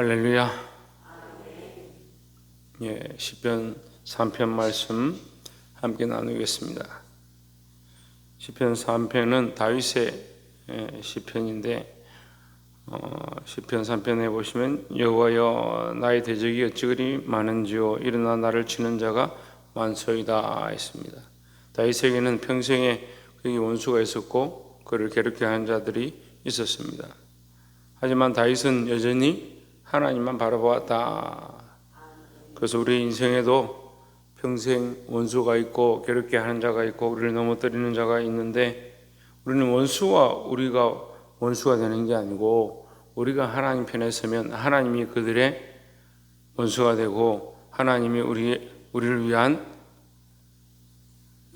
할렐루야. 예, 시편 3편 말씀 함께 나누겠습니다. 시편 3편은 다윗의 예, 시편인데 어, 시편 3편에 보시면 여호와여 나의 대적이 어찌 그리 많은지요 일어나 나를 치는 자가 많소이다 했습니다. 다윗에게는 평생에 그에게 원수가 있었고 그를 괴롭게 하는 자들이 있었습니다. 하지만 다윗은 여전히 하나님만 바라보았다. 그래서 우리 인생에도 평생 원수가 있고 괴롭게 하는 자가 있고 우리를 넘어뜨리는 자가 있는데 우리는 원수와 우리가 원수가 되는 게 아니고 우리가 하나님 편에 서면 하나님이 그들의 원수가 되고 하나님이 우리 우리를 위한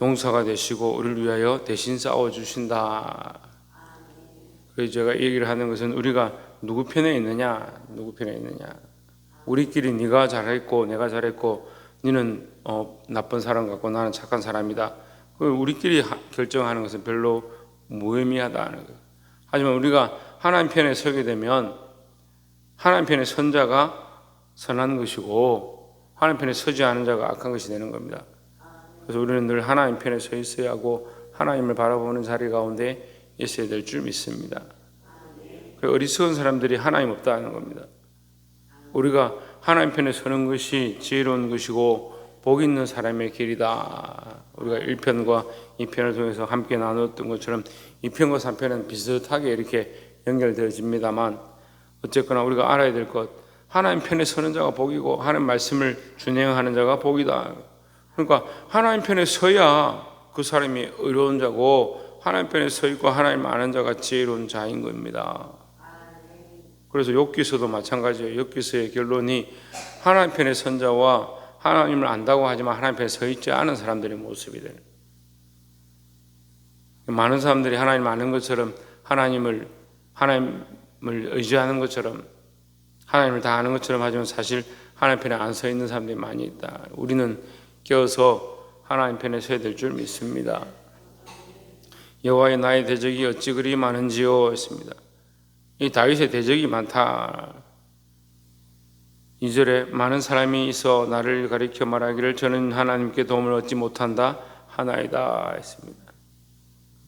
용사가 되시고 우리를 위하여 대신 싸워 주신다. 그래서 제가 얘기를 하는 것은 우리가 누구 편에 있느냐, 누구 편에 있느냐. 우리끼리 네가 잘했고 내가 잘했고 너는 어, 나쁜 사람 같고 나는 착한 사람이다. 그 우리끼리 하- 결정하는 것은 별로 무의미하다는 거예요. 하지만 우리가 하나님 편에 서게 되면 하나님 편에 선 자가 선한 것이고 하나님 편에 서지 않은 자가 악한 것이 되는 겁니다. 그래서 우리는 늘 하나님 편에 서 있어야 하고 하나님을 바라보는 자리 가운데 있어야 될 줄 믿습니다. 그 어리석은 사람들이 하나님 없다는 겁니다. 우리가 하나님 편에 서는 것이 지혜로운 것이고 복 있는 사람의 길이다. 우리가 1편과 2편을 통해서 함께 나눴던 것처럼 2편과 3편은 비슷하게 이렇게 연결되어집니다만 어쨌거나 우리가 알아야 될 것, 하나님 편에 서는 자가 복이고 하나님 말씀을 준행하는 자가 복이다. 그러니까 하나님 편에 서야 그 사람이 의로운 자고 하나님 편에 서 있고 하나님 아는 자가 지혜로운 자인 겁니다. 그래서 욥기서도 마찬가지예요. 욥기서의 결론이 하나님 편에 선 자와 하나님을 안다고 하지만 하나님 편에 서 있지 않은 사람들의 모습이 되는. 많은 사람들이 하나님 아는 것처럼 하나님을 하나님을 의지하는 것처럼 하나님을 다 아는 것처럼 하지만 사실 하나님 편에 안 서 있는 사람들이 많이 있다. 우리는 깨어서 하나님 편에 서야 될 줄 믿습니다. 여호와의 나의 대적이 어찌 그리 많은지요 했습니다. 이 다윗의 대적이 많다. 이절에 많은 사람이 있어 나를 가리켜 말하기를 저는 하나님께 도움을 얻지 못한다 하나이다 했습니다.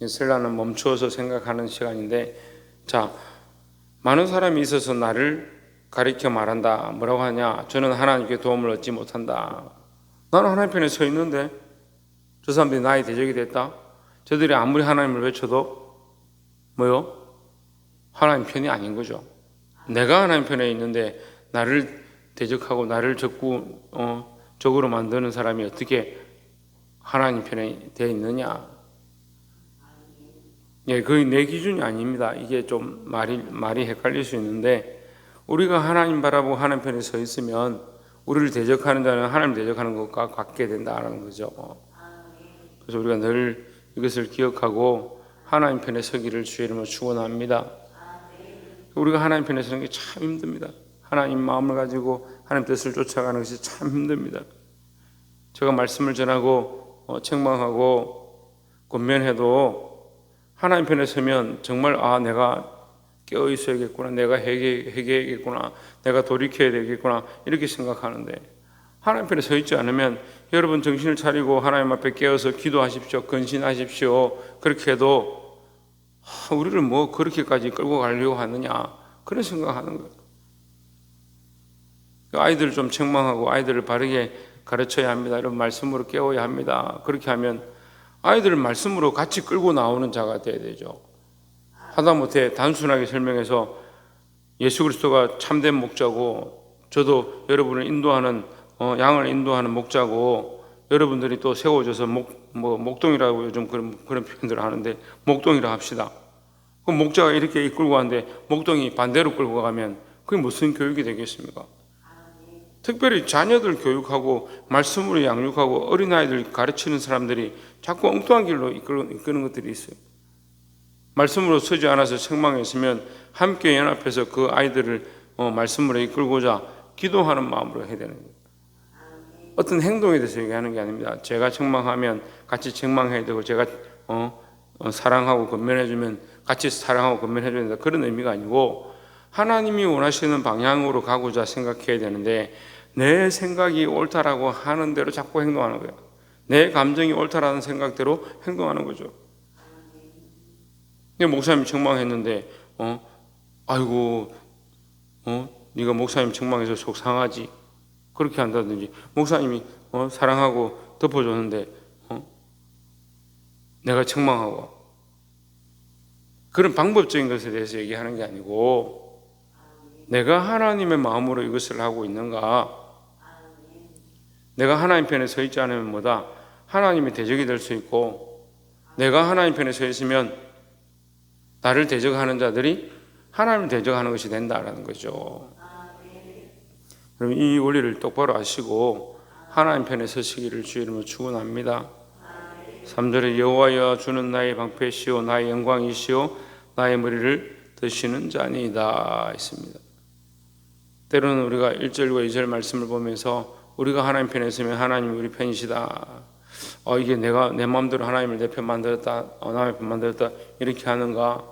셀라는 멈추어서 생각하는 시간인데 자 많은 사람이 있어서 나를 가리켜 말한다. 뭐라고 하냐? 저는 하나님께 도움을 얻지 못한다. 나는 하나님 편에 서 있는데 저 사람들이 나의 대적이 됐다. 저들이 아무리 하나님을 외쳐도 뭐요 하나님 편이 아닌 거죠. 내가 하나님 편에 있는데 나를 대적하고 나를 적구 어, 적으로 만드는 사람이 어떻게 하나님 편에 되어 있느냐? 예, 거의 내 기준이 아닙니다. 이게 좀 말이 말이 헷갈릴 수 있는데 우리가 하나님 바라보고 하나님 편에 서 있으면 우리를 대적하는 자는 하나님 대적하는 것과 같게 된다는 거죠. 그래서 우리가 늘 이것을 기억하고 하나님 편에 서기를 주의 이름으로 축원합니다. 우리가 하나님 편에 서는 게 참 힘듭니다. 하나님 마음을 가지고 하나님 뜻을 쫓아가는 것이 참 힘듭니다. 제가 말씀을 전하고 어, 책망하고 권면해도 하나님 편에 서면 정말 아 내가 깨어 있어야겠구나, 내가 회개 회개해야겠구나, 내가 돌이켜야 되겠구나 이렇게 생각하는데 하나님 편에 서 있지 않으면 여러분 정신을 차리고 하나님 앞에 깨어서 기도하십시오, 근신하십시오 그렇게 해도 아, 우리를 뭐 그렇게까지 끌고 가려고 하느냐 그런 생각하는 거예요. 아이들을 좀 책망하고 아이들을 바르게 가르쳐야 합니다. 이런 말씀으로 깨워야 합니다. 그렇게 하면 아이들을 말씀으로 같이 끌고 나오는 자가 돼야 되죠. 하다못해 단순하게 설명해서 예수 그리스도가 참된 목자고 저도 여러분을 인도하는 어, 양을 인도하는 목자고 여러분들이 또 세워져서 목, 뭐 목동이라고 요즘 그런 그런 표현들을 하는데 목동이라 합시다. 그럼 목자가 이렇게 이끌고 가는데 목동이 반대로 끌고 가면 그게 무슨 교육이 되겠습니까? 특별히 자녀들 교육하고 말씀으로 양육하고 어린아이들 가르치는 사람들이 자꾸 엉뚱한 길로 이끄는 것들이 있어요. 말씀으로 서지 않아서 책망했으면 함께 연합해서 그 아이들을 어, 말씀으로 이끌고자 기도하는 마음으로 해야 되는 거예요. 어떤 행동에 대해서 얘기하는 게 아닙니다. 제가 책망하면 같이 책망해야 되고 제가 어, 어, 사랑하고 건면해주면 같이 사랑하고 건면해줘야 된다. 그런 의미가 아니고 하나님이 원하시는 방향으로 가고자 생각해야 되는데 내 생각이 옳다라고 하는 대로 자꾸 행동하는 거예요. 내 감정이 옳다라는 생각대로 행동하는 거죠. 근데 목사님 책망했는데 어 아이고 어 네가 목사님 책망해서 속상하지 그렇게 한다든지. 목사님이 어 사랑하고 덮어줬는데 어 내가 책망하고. 그런 방법적인 것에 대해서 얘기하는 게 아니고 내가 하나님의 마음으로 이것을 하고 있는가? 내가 하나님 편에 서 있지 않으면 뭐다? 하나님의 대적이 될 수 있고 내가 하나님 편에 서 있으면 나를 대적하는 자들이 하나님을 대적하는 것이 된다라는 거죠. 그럼 이 원리를 똑바로 아시고 하나님 편에 서시기를 주 이름으로 축원합니다. 3절에 여호와여 주는 나의 방패시오 나의 영광이시오 나의 머리를 드시는 자니이다 했습니다. 때로는 우리가 1절과 2절 말씀을 보면서 우리가 하나님 편에 서면 하나님이 우리 편이시다. 어 이게 내가 내 마음대로 하나님을 내 편 만들었다. 어, 남의 편 만들었다. 이렇게 하는가?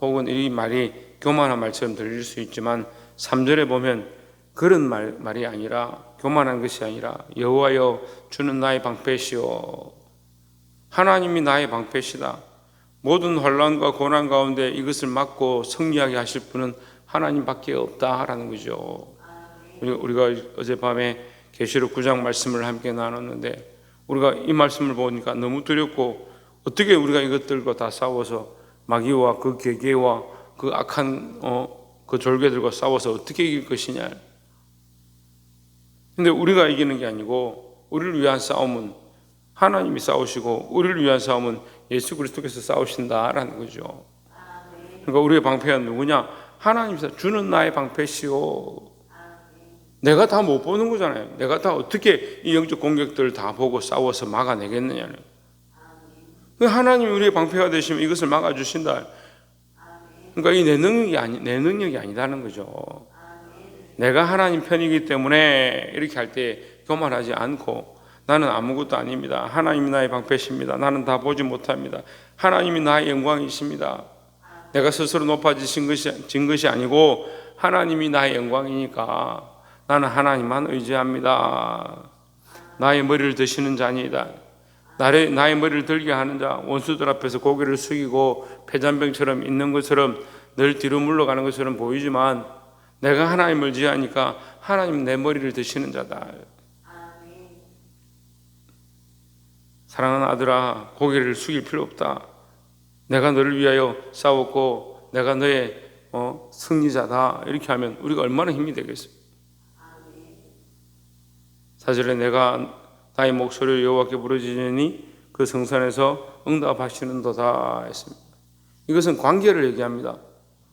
혹은 이 말이 교만한 말처럼 들릴 수 있지만 3절에 보면 그런 말, 말이 아니라 교만한 것이 아니라 여호와여 주는 나의 방패시오. 하나님이 나의 방패시다. 모든 환란과 고난 가운데 이것을 막고 승리하게 하실 분은 하나님밖에 없다라는 거죠. 우리- 우리가 어젯밤에 계시록 9장 말씀을 함께 나눴는데 우리가 이 말씀을 보니까 너무 두렵고 어떻게 우리가 이것들과 다 싸워서 마귀와 그 계계와 그 악한 어, 그 졸개들과 싸워서 어떻게 이길 것이냐. 근데 우리가 이기는 게 아니고 우리를 위한 싸움은 하나님이 싸우시고 우리를 위한 싸움은 예수 그리스도께서 싸우신다라는 거죠. 그러니까 우리의 방패가 누구냐? 하나님께서 주는 나의 방패시오. 내가 다 못 보는 거잖아요. 내가 다 어떻게 이 영적 공격들을 다 보고 싸워서 막아내겠느냐는. 그 하나님이 우리의 방패가 되시면 이것을 막아주신다. 그러니까 이 내 능력이 아니 내 능력이 아니다는 거죠. 내가 하나님 편이기 때문에 이렇게 할 때 교만하지 않고 나는 아무것도 아닙니다. 하나님이 나의 방패십니다. 나는 다 보지 못합니다. 하나님이 나의 영광이십니다. 내가 스스로 높아지신 것이 진 것이 아니고 하나님이 나의 영광이니까 나는 하나님만 의지합니다. 나의 머리를 드시는 자니이다. 나의, 나의 머리를 들게 하는 자, 원수들 앞에서 고개를 숙이고 폐잔병처럼 있는 것처럼 늘 뒤로 물러가는 것처럼 보이지만 내가 하나님을 의지하니까 하나님 내 머리를 드시는 자다. 사랑하는 아들아, 고개를 숙일 필요 없다. 내가 너를 위하여 싸웠고 내가 너의 어, 승리자다. 이렇게 하면 우리가 얼마나 힘이 되겠어요. 사절에 내가 나의 목소리를 여호와께 부르짖으니 그 성산에서 응답하시는도다 했습니다. 이것은 관계를 얘기합니다.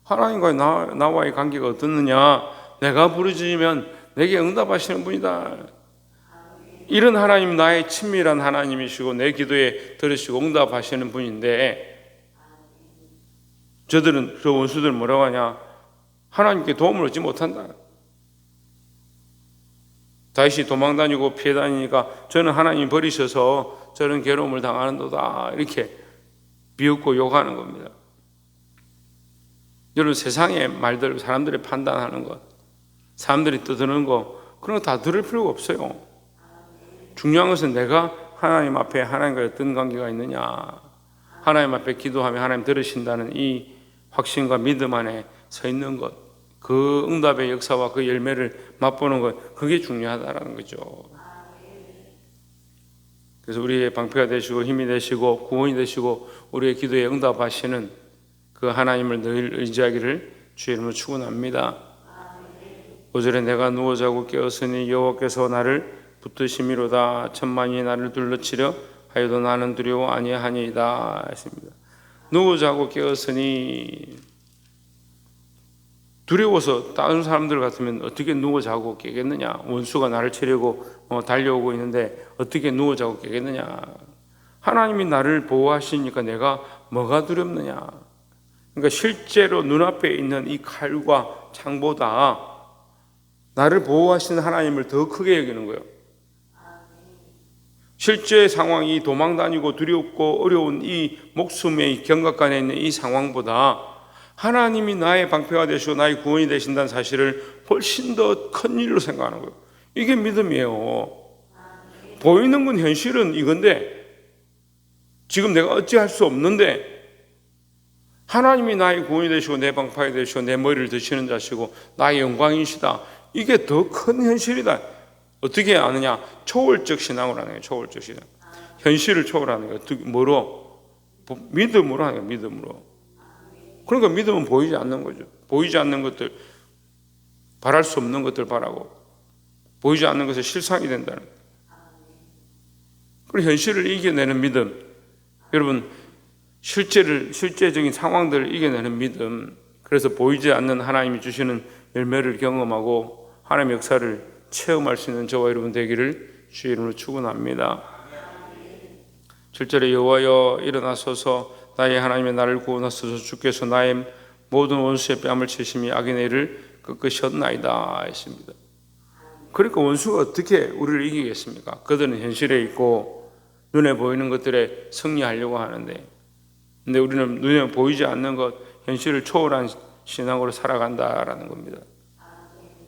하나님과 나, 나와의 관계가 어떻느냐? 내가 부르짖으면 내게 응답하시는 분이다. 이런 하나님 나의 친밀한 하나님이시고 내 기도에 들으시고 응답하시는 분인데 저들은 그 원수들 뭐라고 하냐? 하나님께 도움을 얻지 못한다. 다윗이 도망 다니고 피해 다니니까 저는 하나님 버리셔서 저는 괴로움을 당하는도다 이렇게 비웃고 욕하는 겁니다. 여러분 세상의 말들 사람들이 판단하는 것 사람들이 떠드는 거 그런 거 다 들을 필요가 없어요. 중요한 것은 내가 하나님 앞에 하나님과 어떤 관계가 있느냐 하나님 앞에 기도하면 하나님 들으신다는 이 확신과 믿음 안에 서 있는 것 그 응답의 역사와 그 열매를 맛보는 것 그게 중요하다라는 거죠. 그래서 우리의 방패가 되시고 힘이 되시고 구원이 되시고 우리의 기도에 응답하시는 그 하나님을 늘 의지하기를 주의 이름으로 축원합니다. 5절에 내가 누워 자고 깨었으니 여호와께서 나를 붙드심이로다 천만이 나를 둘러치려 하여도 나는 두려워 아니하니이다 했습니다. 누워 자고 깨었으니 두려워서 다른 사람들 같으면 어떻게 누워 자고 깨겠느냐? 원수가 나를 치려고 어, 달려오고 있는데 어떻게 누워 자고 깨겠느냐? 하나님이 나를 보호하시니까 내가 뭐가 두렵느냐? 그러니까 실제로 눈앞에 있는 이 칼과 창보다 나를 보호하시는 하나님을 더 크게 여기는 거예요. 실제 상황이 도망 다니고 두렵고 어려운 이 목숨의 경각간에 있는 이 상황보다 하나님이 나의 방패가 되시고 나의 구원이 되신다는 사실을 훨씬 더 큰 일로 생각하는 거예요. 이게 믿음이에요. 보이는 건 현실은 이건데 지금 내가 어찌할 수 없는데 하나님이 나의 구원이 되시고 내 방파이 되시고 내 머리를 드시는 자시고 나의 영광이시다. 이게 더 큰 현실이다. 어떻게 아느냐? 초월적 신앙을 하는 거예요. 초월적 신앙. 현실을 초월하는 거예요. 뭐로? 믿음으로 하는 거예요. 믿음으로. 그러니까 믿음은 보이지 않는 거죠. 보이지 않는 것들, 바랄 수 없는 것들 바라고 보이지 않는 것에 실상이 된다는 거예요. 그리고 현실을 이겨내는 믿음. 여러분 실제를 실제적인 상황들을 이겨내는 믿음. 그래서 보이지 않는 하나님이 주시는 열매를 경험하고 하나님의 역사를 체험할 수 있는 저와 여러분 되기를 주의 이름으로 축원합니다. 7절에 여호와여 일어나소서 나의 하나님의 나를 구원하소서 주께서 나의 모든 원수의 뺨을 치심이 악인의 일을 꺾으셨나이다 했습니다. 그러니까 원수가 어떻게 우리를 이기겠습니까? 그들은 현실에 있고 눈에 보이는 것들에 승리하려고 하는데 근데 우리는 눈에 보이지 않는 것 현실을 초월한 신앙으로 살아간다라는 겁니다.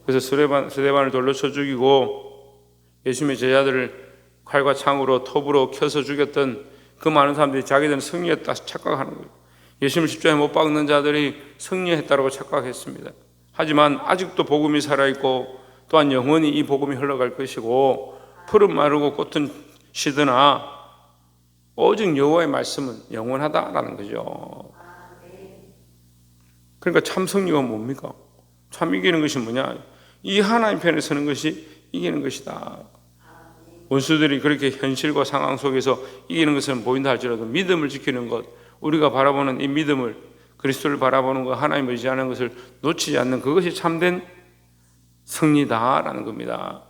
그래서 스데반, 스데반을 돌로 쳐 죽이고 예수님의 제자들을 칼과 창으로 톱으로 켜서 죽였던 그 많은 사람들이 자기들은 승리했다 착각하는 거예요. 예수님을 십자가에 못 박는 자들이 승리했다고 착각했습니다. 하지만 아직도 복음이 살아있고 또한 영원히 이 복음이 흘러갈 것이고 푸른 마르고 꽃은 시드나 오직 여호와의 말씀은 영원하다라는 거죠. 그러니까 참 승리가 뭡니까? 참 이기는 것이 뭐냐? 이 하나님 편에 서는 것이 이기는 것이다. 원수들이 그렇게 현실과 상황 속에서 이기는 것은 보인다 할지라도 믿음을 지키는 것, 우리가 바라보는 이 믿음을 그리스도를 바라보는 것, 하나님을 의지하는 것을 놓치지 않는 그것이 참된 승리다라는 겁니다.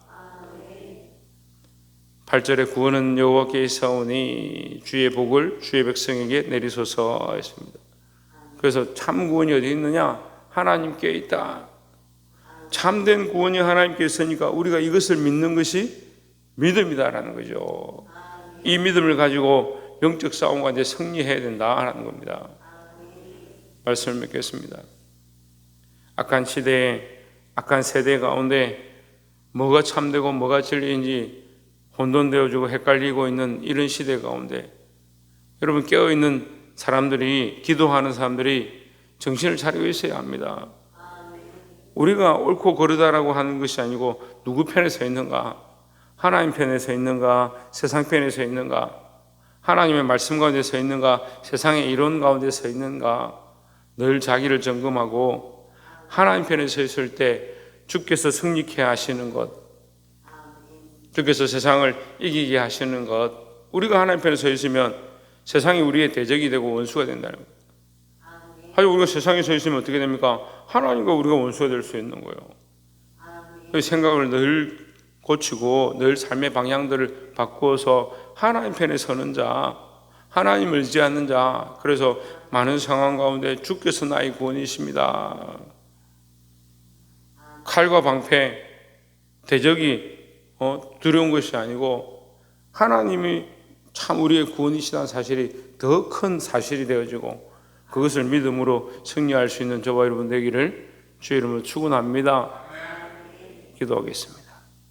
8절에 구원은 여호와께 있사오니 주의 복을 주의 백성에게 내리소서 했습니다. 그래서 참 구원이 어디 있느냐? 하나님께 있다. 참된 구원이 하나님께 있으니까 우리가 이것을 믿는 것이 믿음이다라는 거죠. 이 믿음을 가지고 영적 싸움 가운데 승리해야 된다라는 겁니다. 말씀을 맺겠습니다. 악한 시대에 악한 세대 가운데 뭐가 참되고 뭐가 진리인지 혼돈되어지고 헷갈리고 있는 이런 시대 가운데 여러분 깨어 있는 사람들이 기도하는 사람들이 정신을 차리고 있어야 합니다. 우리가 옳고 그르다라고 하는 것이 아니고 누구 편에 서 있는가? 하나님 편에 서 있는가? 세상 편에 서 있는가? 하나님의 말씀 가운데 서 있는가? 세상의 이론 가운데 서 있는가? 늘 자기를 점검하고 하나님 편에 서 있을 때 주께서 승리케 하시는 것, 주께서 세상을 이기게 하시는 것, 우리가 하나님 편에 서 있으면 세상이 우리의 대적이 되고 원수가 된다는 것. 하지만 우리가 세상에 서 있으면 어떻게 됩니까? 하나님과 우리가 원수가 될 수 있는 거예요. 그 생각을 늘 고치고 늘 삶의 방향들을 바꾸어서 하나님 편에 서는 자, 하나님을 의지하는 자, 그래서 많은 상황 가운데 주께서 나의 구원이십니다. 칼과 방패, 대적이 어, 두려운 것이 아니고 하나님이 참 우리의 구원이시다는 사실이 더 큰 사실이 되어지고 그것을 믿음으로 승리할 수 있는 저와 여러분 되기를 주의 이름으로 축원합니다. 기도하겠습니다.